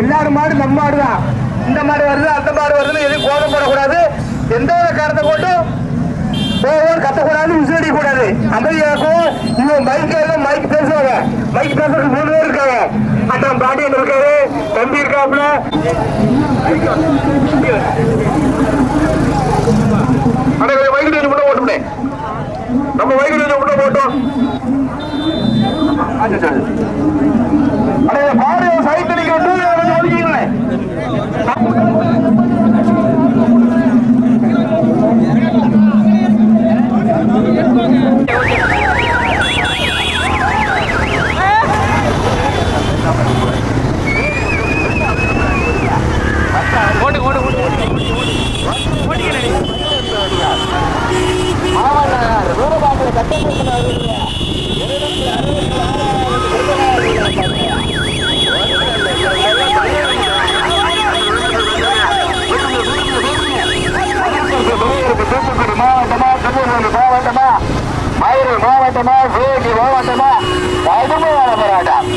எல்லாரும் மாடு நம்ம மாடு தான் இந்த மாடு வருது அந்த மாடு வருதுன்னு எதுவும் கோபம் போடக்கூடாது எந்த ஒரு காரணத்தை கொண்டும் ஒவ்வொரு கத்தக்கூடாது விசிலடி கூடாது அமைதியாக்கும் இவன் மைக் எல்லாம் மைக் பேசுவாங்க. மைக் பேசுறதுக்கு மூணு பேர் இருக்காங்க. அண்ணன் பாண்டியன் இருக்காரு? தம்பி இருக்காப்புல. அண்ணா கொஞ்சம் மைக் ஓட்டுமே நம்ம மைக் கொஞ்சம் முன்ன அடைய பாரு சைக்கிள் நீங்க வந்து தூத்துக்குடி மாவட்டமா திருநெல்வேலி மாவட்டமா மதுரை மாவட்டமா சிவகங்கை மாவட்டமா கடுமையான போராட்டம்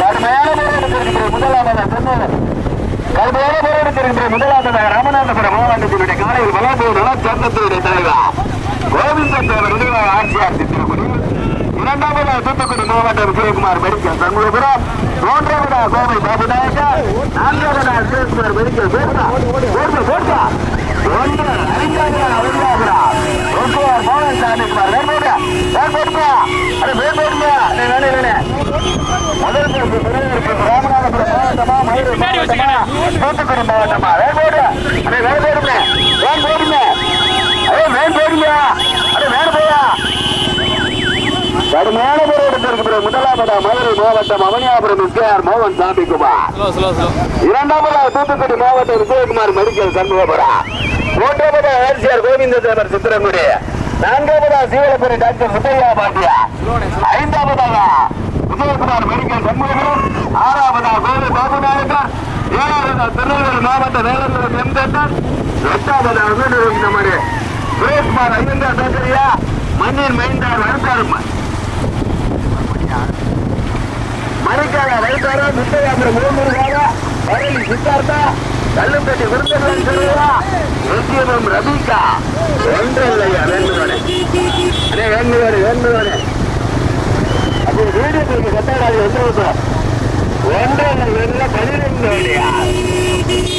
கடுமையான போராட்டத்திற்கு முதலாவதாக திருநெல்வேலி கடுமையான போராட்டத்திற்கு முதலாவதாக ராமநாதபுரம் மாவட்டத்தினுடைய காலையில் வளர்ப்பு நலச்சங்கத்தினுடைய தலைவர் கோவிந்த தேவர் ஆட்சியார் திருக்குடி இரண்டாவதாக தூத்துக்குடி மாவட்டம் மெடிக்கல் சண்முகபுரம் கோவை சிவகுமார் மெடிக்கல் ஒன்று ஐந்தாவது மோகன் வேறுபோடுங்க வேணே வேணே. முதல் பிறகு ராமநாதபுரம் மாவட்டமா மாவட்டமா? தூத்துக்குடி மாவட்டமா? வேறுபோடு வேறுபோடுங்க போடுங்க அதே வேன் போடுங்க அது வேறு போயா கடுமையான போராட்டத்திற்கு பிறகு முதலாவதா மதுரை மாவட்டம் அவனியாபுரம் எஸ்கேஆர் மோகன் சாமிக்குமார் இரண்டாவதாக தூத்துக்குடி மாவட்டம் விஜயகுமார் மெடிக்கல் சண்முகபுரா. மூன்றாவதாக ஆர்சிஆர் கோவிந்த தேவர் சித்திரங்குடி. நான்காவதாக சீவலப்புரி டாக்டர் சுப்பையா பாட்டியா ஐந்தாவதாக விஜயகுமார் மெடிக்கல் சண்முகபுரம். ஆறாவதாக கோவில் பாபு நாயக்கர் ஏழாவதாக திருநெல்வேலி மாவட்ட வேளாண் எம் தேட்டர் எட்டாவதாக வீடு நம்முடைய சுரேஷ்குமார் ஐயந்தா பேக்கரியா மண்ணின் மைந்தார் வருத்தார் மணிக்காக வைத்தாரா முத்தையாபுரம் மூலமுருகாரா வரையில் சித்தார்த்தா? கல்லுப்பட்டி விருந்தகன் சொல்லுவா நித்தியமும் ரபிகா. ஒன்று இல்லையா வேண்டுவனே அண்ணே வேண்டுவாரு வேண்டுவனே அப்போ நீங்க கட்டாடாது வந்து சார் ஒன்று இல்லை வேண்டுல பன்னிரெண்டு வேலையா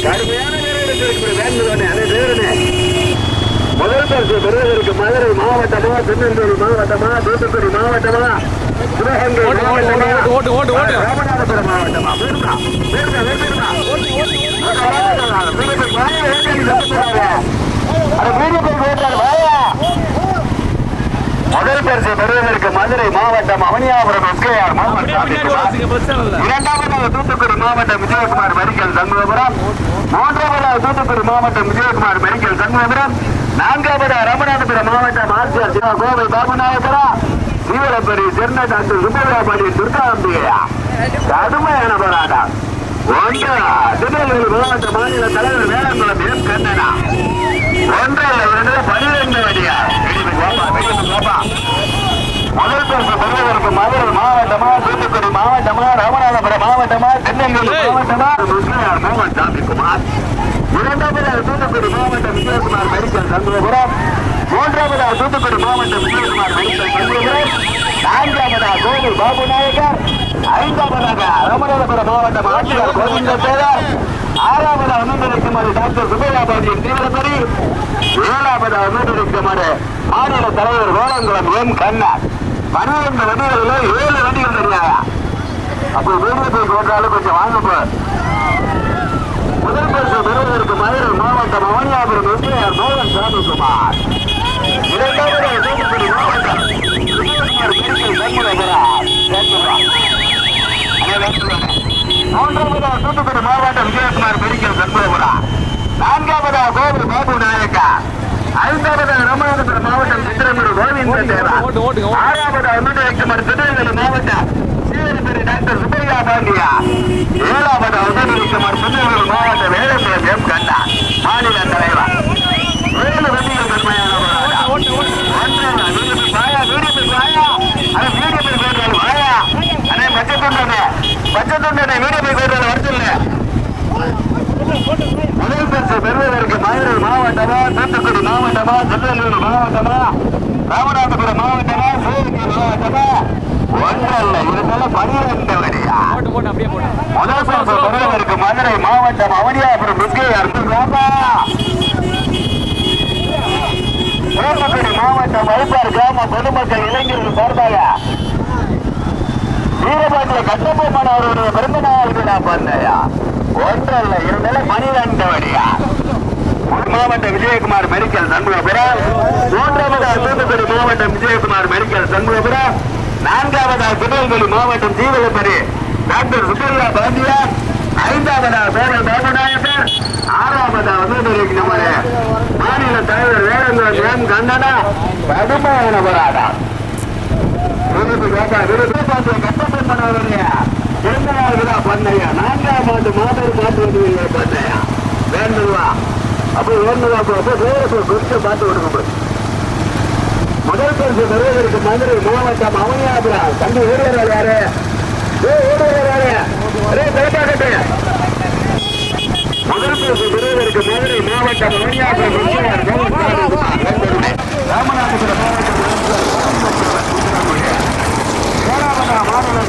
கடுமையான வீரர்களுக்கு வேண்டுவனே அதே வேறுனே முதல் பரிசு பெறுவதற்கு மதுரை மாவட்டமா திருநெல்வேலி மாவட்டமா தூத்துக்குடி மாவட்டமா சிவகங்கை மாவட்டமா. ராமநாதபுரம் மாவட்டமா? வேணுமா வேணுமா முதல் பரிசு பெறுவதற்கு மதுரை மாவட்டம் அவனியாபுரம் எஸ்கேஆர் இரண்டாவதாக தூத்துக்குடி மாவட்டம் விஜயகுமார் மெடிக்கல் சண்முகபுரம். மூன்றாவதாக தூத்துக்குடி மாவட்டம் விஜயகுமார் மெடிக்கல் சண்முகபுரம். நான்காவது ராமநாதபுரம் மாவட்டம் ஆட்சியர் சிவா கோவை பாபுநாயகரா தீவிரப்பரி சிறந்த டாக்டர் சுப்பையாபாடி துர்காம்பிகையா கடுமையான போராட்டம். ஒன்று திருநெல்வேலி மாவட்ட மாநில தலைவர் வேளாண்குளம் கண்ணனா ஒன்று இரண்டு பன்னிரண்டு வழியா முதல் பரிசு பெறுவதற்கு மதுரை மாவட்டமா தூத்துக்குடி மாவட்டமா ராமநாதபுரம் மாவட்டமா திருநெல்வேலி மாவட்டமா முஸ்லியார் இரண்டாவதாக தூத்துக்குடி மாவட்டம் விஜயகுமார் மெடிக்கல் சண்முகபுரம் மூன்றாவதாக தூத்துக்குடி மாவட்டம் விஜயகுமார் மெடிக்கல் சண்முகபுரம் நான்காவதாக கோவில் பாபு நாயக்கர் ஐந்தாவதாக ராமநாதபுரம் மாவட்டம் ஆட்சியர் கோவிந்த தேவர் ஆறாவதாக அமர்ந்திருக்குமாறு டாக்டர் சுபையா தீவிரப்படி. ஏழாவதாக அமர்ந்திருக்குமாறு மாநில தலைவர் வேளங்குளம் எம் கண்ணா பன்னிரண்டு வண்டிகளில் ஏழு வண்டிகள் தெரியாதா? அப்போ வீடியோ போய் போட்டாலும் கொஞ்சம் வாங்க போ பரிசு பெறுவதற்கு மதுரை மாவட்டம் அவனியாபுரம் எஸ்ஐஆர் மோகன் சாமிக்குமார் இரண்டாவது தூத்துக்குடி மாவட்டம் மூன்றாவதா தூத்துக்குடி மாவட்டம் விஜயகுமார் மெடிக்கல் சண்முகபுரா நான்காவதா கோவில் பாபு நாயக்கா. ஐந்தாவதா ராமநாதபுரம் மாவட்டம் சித்திரமூர் கோவிந்த தேவா ஆறாவதா அமிர்தகுமார் திருநெல்வேலி மாவட்டம் டாக்டர் சுப்பையா பாண்டியா ஏழாவது உதயகுமார் திருநெல்வேலி மாவட்ட வேலம்புரம் எம் கண்ணா மாநில தலைவர். ஏழு வண்டிகள் பெருமையான பச்சை துண்டனே, பச்சை போய் போயிட்டு வர முதல் பரிசு பெறுவதற்கு மதுரை மாவட்டமா தூத்துக்குடி மாவட்டமா திருநெல்வேலி மாவட்டமா ராமநாதபுரம் மாவட்டமா சிவகங்கை மாவட்டமா பனிரெண்டு பெறுவதற்கு மதுரை மாவட்டம் அவனியாபுரம் மாவட்டம் வைப்பார் கிராம பொதுமக்கள் இளைஞர்கள் சார்பாக வீரபாண்டிய கட்டபொம்மன் அவருடைய பிறந்த நாளுக்கு நான் பண்ணையா ஒன்றல்ல இருந்தாலும் பனிரெண்டு வழியா ஒரு மாவட்டம் விஜயகுமார் மெடிக்கல் சண்முகபுரம். மூன்றாவதா தூத்துக்குடி மாவட்டம் விஜயகுமார் மெடிக்கல் சண்முகபுரம். நான்காவதா திருநெல்வேலி மாவட்டம் ஜீவகப்பரி டாக்டர் சுப்பையா பாண்டியா ஐந்தாவதா பேரல் பாபநாயகர் ஆறாவதா வந்து நம்முடைய மாநில தலைவர் வேடங்கள் எம். கண்டனா கடுமையான போராட்டம். விருது கேட்டா விருது பார்த்து கட்டப்பட்ட பண்ணவரையா பிறந்த பண்ணையா? நான்காம் ஆண்டு மாதர் பார்த்து பண்ணையா? வேண்டுவா அப்போ வேண்டுவா அப்போ வேறு குறித்து பார்த்து விடுங்க முதல் பரிசு பெறுவதற்கு மதுரை மாவட்டம் அவனியாபுரம் தம்பி ஊழியர்கள் யாரு? ஏ ஊழியர்கள் யாரு? அரே தலைக்காகட்டு முதல் பரிசு பெறுவதற்கு மதுரை மாவட்டம் அவனியாபுரம் ராமநாதபுரம் மாவட்டம். ஏழாவதா மாநில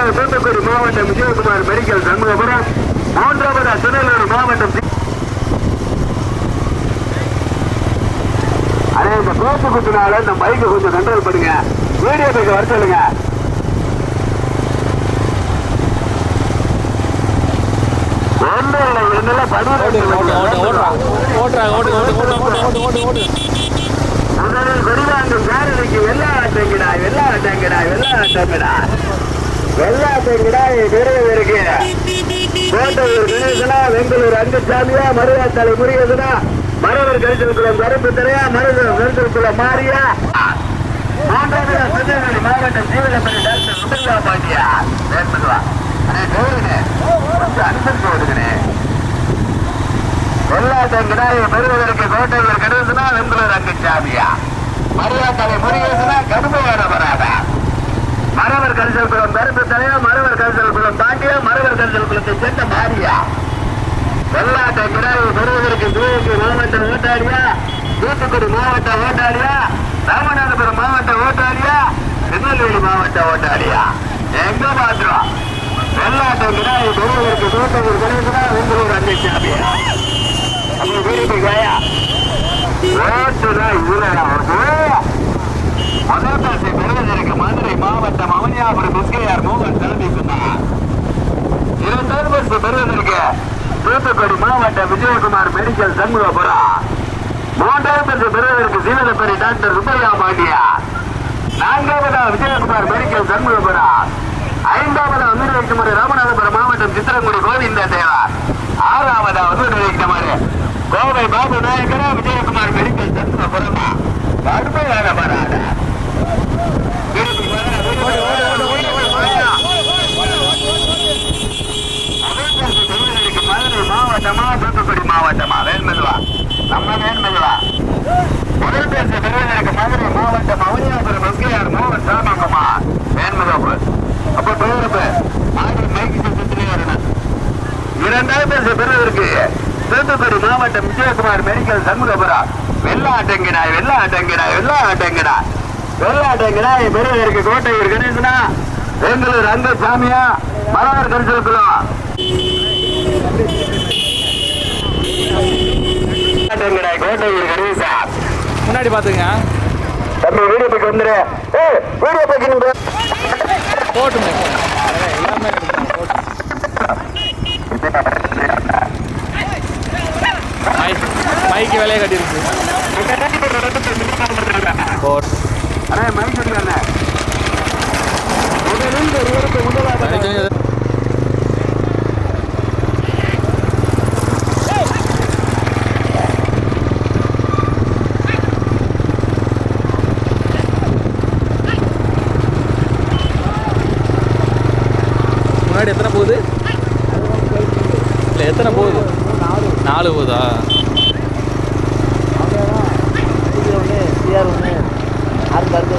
இரண்டாவதாக தூத்துக்குடி மாவட்டம் விஜயகுமார் மெடிக்கல் சண்முகபுரம் மூன்றாவதாக திருநெல்வேலி மாவட்டம் அண்ணே இந்த கோப்பு குத்துனால இந்த பைக்கை கொஞ்சம் கண்ட்ரோல் பண்ணுங்க வீடியோ பைக்கை வர சொல்லுங்க முதலில் வெளிவாங்கும் காரணிக்கு வெள்ளா ஆட்டங்கிடா வெள்ளா ஆட்டங்கிடா வெள்ளா ஆட்டங்கிடா வெள்ளா ஆட்டங்கிடா பெரியவருக்கு கோட்டையூர் கணேசனா வெங்களூர் அங்குசாமியா மருதாத்தலை முருகேசனா மரவர் கரிசல் குளம் கருப்பு திரையா மருதர் கரிசல் குளம் மாறியா மூன்றாவது திருநெல்வேலி மாவட்டம் ஜீவனப்பள்ளி டாக்டர் சுமங்கா பாண்டியா. வேண்டுவா அண்ணே கோவிலுங்க கொஞ்சம் அனுசரிச்சு ஓடுங்கண்ணே வெள்ளாட்டங்கிடாயை பெறுவதற்கு கோட்டையில் கருதுனா வெம்பலூர் முருகேசனா கடுமையான வராத மரவர் கரிசல் குளம் கருப்பு தலையா மரவர் கரிசல் குளம் தாண்டியா மரவர் கரிசல் குளத்தை சேர்ந்த மாரியா வெள்ளாட்டை கிடாயை பெறுவதற்கு சிவகங்கை மாவட்ட ஓட்டாளியா தூத்துக்குடி மாவட்ட ஓட்டாளியா? ராமநாதபுரம் மாவட்ட ஓட்டாளியா? திருநெல்வேலி மாவட்ட ஓட்டாளியா? எங்க பாத்துறோம் வெள்ளாட்டை கிடாயை வீடு காயா ஓட்டுனா இவ்வளோ முதல் பரிசை பெறுவதற்கு மதுரை மாவட்டம் அவனியாபுரம் முஸ்கையார் மோகன் தலைமைக்குமார் இரண்டாவது பரிசு பெறுவதற்கு தூத்துக்குடி மாவட்ட விஜயகுமார் மெடிக்கல் சண்முகபுரம். மூன்றாவது பரிசு பெறுவதற்கு சீவதப்பரி டாக்டர் சுப்பையா பாண்டியா. நான்காவதா விஜயகுமார் மெடிக்கல் சண்முகபுரா. ஐந்தாவதா அமிர்தகுமார் ராமநாதபுரம் மாவட்டம் சித்திரங்குடி கோவிந்த தேவா ஆறாவதா அமிர்தகுமார் கோவை பாபு நாயக்கரா விஜயகுமார் மெடிக்கல் சண்முகபுரமா. கடுமையான வராத மாவட்டமா தூத்துக்குடி மாவட்டமா? வேண்மெதுவா நம்ம வேண்மெதுவா முதல் பேச பெறுவதற்கு மதுரை மாவட்டம் அவனியாபுரம் எஸ்கேஆர் மோகன் சாமிக்குமா வேண்மதோப்பு அப்ப பெயரப்பு மாடி மைக்கு சுத்திலே வரணும் இரண்டாவது பேச பெறுவதற்கு தூத்துக்குடி மாவட்டம் விஜயகுமார் மெடிக்கல் சண்முகபுரம் வெள்ளா ஆட்டங்கிடாய் வெள்ளா ஆட்டங்கிடாய் வெள்ளா ஆட்டங்கிடாய் வெள்ளா ஆட்டங்கிடாய் பெறுவதற்கு கோட்டையூர் கணேசனா. பெங்களூர் அங்க சாமியா மலவர் கரிசலுக்குளம் ஆட்டங்கிடாய் கோட்டையூர் கணேசா முன்னாடி பார்த்துங்க தம்பி வீடியோ பைக் வந்துரு. ஏய் வீடியோ எல்லாமே எடுத்துக்கலாம், போட்டு மைக் மைக்கு வேலையை கட்டியிருக்கு போட்டு. அண்ணா மைக் சொல்லுங்க முன்னாடி எத்தனை போகுது? இல்லை எத்தனை போகுது? நாலு போகுதா?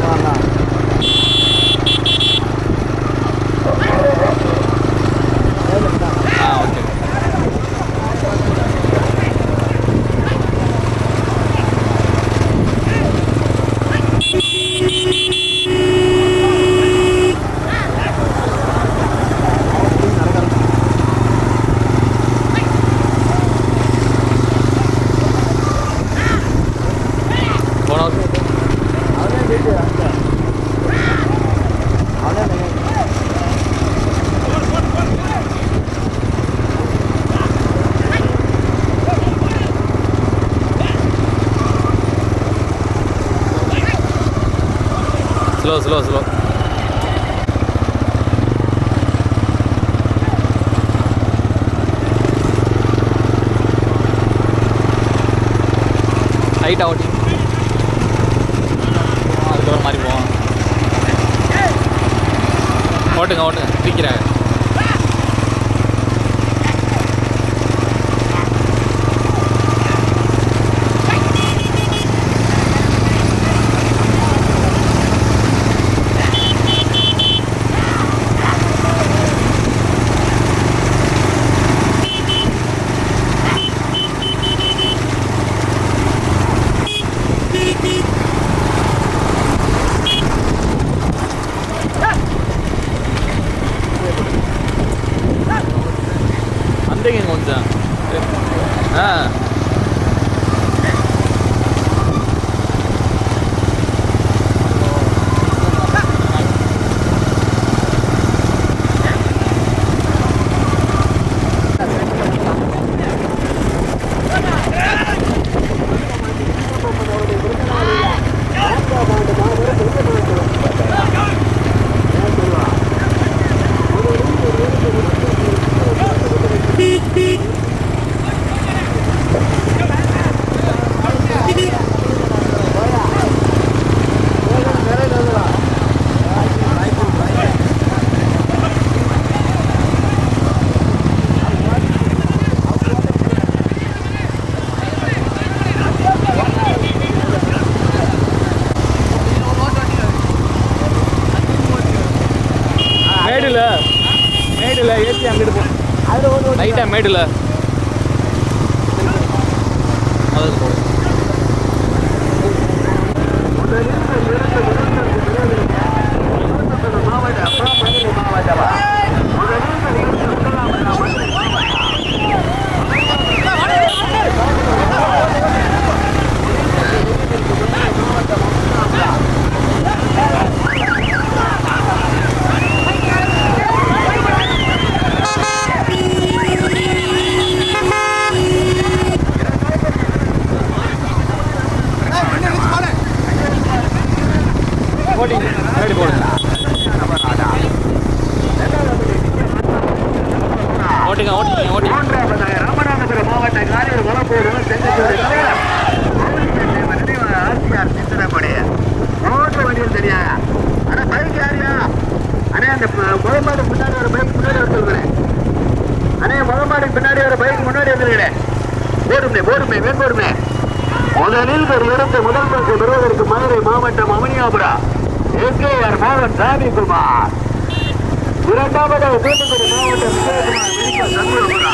வாங்கலாம் ஸ்லோ ஸ்லோ ஸ்லோ ஹைட்டாக ஓட்டி அதுக்கப்புறம் மாதிரி போவோம். ஓட்டுங்க ஓட்டுங்க. பிடிக்கிறாங்க மேடில் அதுக்கு போடு போட்டிங்க மேடி போடுங்க ஓட்டிங்க ஓட்டிங்க ஓட்டிங்க மூன்றாவதாக ராமநாதபுரம் மாவட்ட காரியூர் வளப்பூர் செங்கத்தூர் தலைவர் ஆர்சிஆர் சிந்தனப்படைய மூன்று வண்டியில் தெரியாங்க ஆனா பைக் யாரியா அண்ணே அந்த முகமாடு முன்னாடி ஒரு பைக் முன்னாடி வந்துருக்கிறேன் சொல்கிறேன் அண்ணே முகமாடு பின்னாடி ஒரு பைக் முன்னாடி வந்துருக்கிறேன் போடுமே போடுமே வேன் போடுமே. முதலில் ஒரு இடத்து முதல் பரிசு பெறுவதற்கு மதுரை மாவட்டம் அவனியாபுரம் எஸ்கேஆர் மோகன் சாமிக்குமார் இரண்டாவது தூத்துக்குடி மாவட்டம் விஜயகுமார் மெடிக்கல்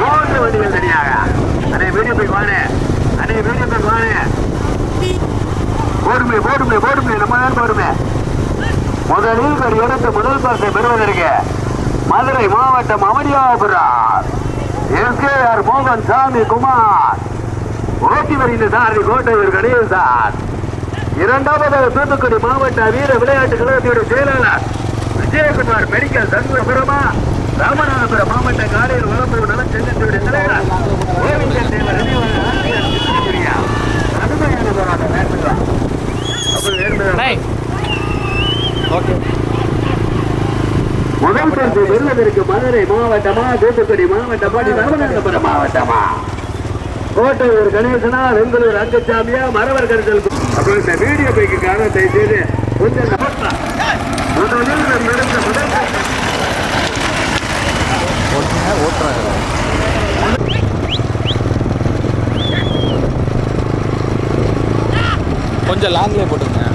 மூன்று வண்டிகள் தனியாக. அனை வீடியோ போய் வாங்க அனை வீடியோ போய் வாங்க போடுமே போடுமே போடுமே நம்ம தான் போடுமே. முதலில் ஒரு இடத்தை முதல் பரிசை பெறுவதற்கு மதுரை மாவட்டம் அவனியாபுரம் எஸ்கேஆர் மோகன் சாமி குமார். ஓட்டி வருகின்ற சாரதி கோட்டையூர் கணேசார் சார். இரண்டாவதாக தூத்துக்குடி மாவட்ட வீர விளையாட்டு கழகத்தினுடைய செயலாளர் விஜயகுமார் மெடிக்கல் சண்முகபுரமா ராமநாதபுரம் மாவட்ட காலையில் வளம்பூர் நலம் செல்லத்தினுடைய தலைவர் கோவிந்தன் தேவர் முதல் பரிசு வெல்வதற்கு மதுரை மாவட்டமா தூத்துக்குடி மாவட்டமா ராமநாதபுரம் மாவட்டமா? கோட்டையூர் கணேசனா வெங்கலூர் அங்கச்சாமியா மரவர் கருத்தல் அப்புறம் இந்த வீடியோ பைக்கு காரணத்தை செய்து கொஞ்சம் ஓட்டுறாங்க. கொஞ்சம் லாங்லேயே போட்டுருங்க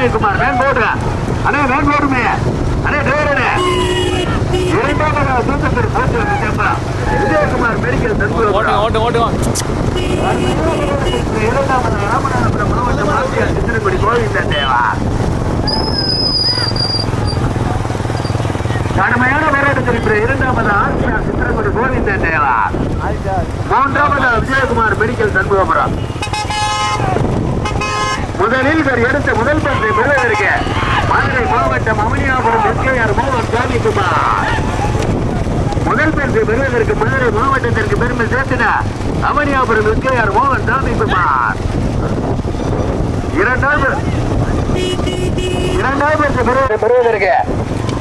அண்ணே வேன் போடுமே அண்ணே டிரைவரே இரண்டாவது தூக்கத்தில் போட்டு வந்து விஜயகுமார் மெடிக்கல் தற்போது ஓட்டுங்க ஓட்டுங்க இரண்டாவது ராமநாதபுரம் மாவட்டம் ஆசிரியர் சித்திரக்குடி கோவிந்தன் தேவா கடுமையான போராட்டத்தில் இரண்டாவது ஆசிரியர் சித்திரக்குடி கோவிந்தன் தேவா மூன்றாவது விஜயகுமார் மெடிக்கல் சண்முகபுரம் முதலில் இவர் எடுத்த முதல் பந்தை பெறுவதற்கு மதுரை மாவட்டம் அமனியாபுரம் எஸ்கேஆர் மோகன் சாமிக்குமார் முதல் பரிசு பெறுவதற்கு மதுரை மாவட்டத்திற்கு பெருமை சேர்த்தினார் அமனியாபுரம் எஸ்கேஆர் மோகன் சாமிக்குமார் இரண்டாவது இரண்டாவது பரிசு பெறுவ- பெறுவதற்கு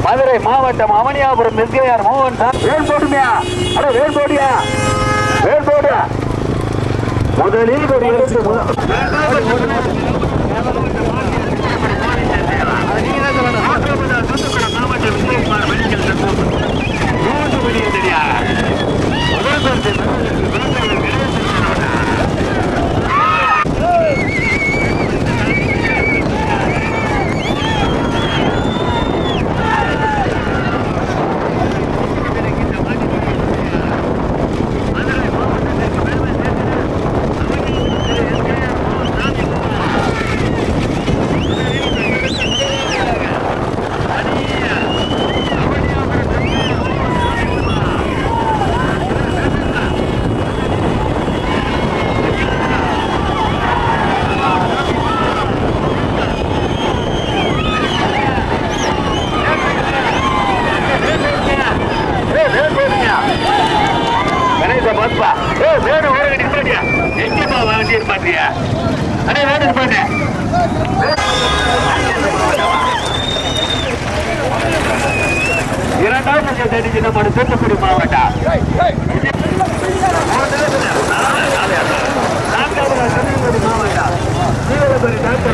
மதுரை மாவட்டம் அவனியாபுரம் எஸ்கேஆர் மோகன் சாமி. வேல் போட்டுமையா அட வேல் போட்டியா வேல் போடு முதலில் ஒரு எடுத்து முதல் கணேச